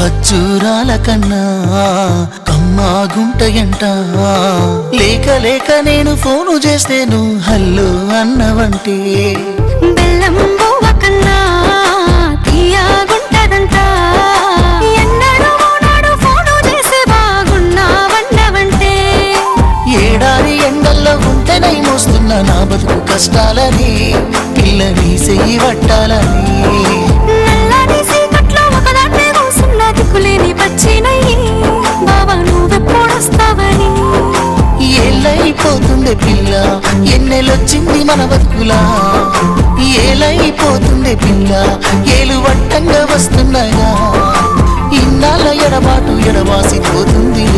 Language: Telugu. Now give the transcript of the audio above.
కన్నా కమ్మాగుంటయంట లేక లేక నేను ఫోను చేస్తే నువ్వు హల్లు అన్నవంటే బెల్లం కన్నా ఏడాది ఎండల్లో ఉంటేనై మోస్తున్న నా బతుకు కష్టాలని పిల్లని సెయ్యి పట్టాలని. పోతుండే పిల్ల. ఎన్నెలొచ్చింది మన బతుకులా? ఏలైపోతుండే పిల్ల. ఏలు వట్టంగా వస్తున్నాయా ఇన్నాళ్ళ ఎడబాటు ఎడవాసిపోతుందిలే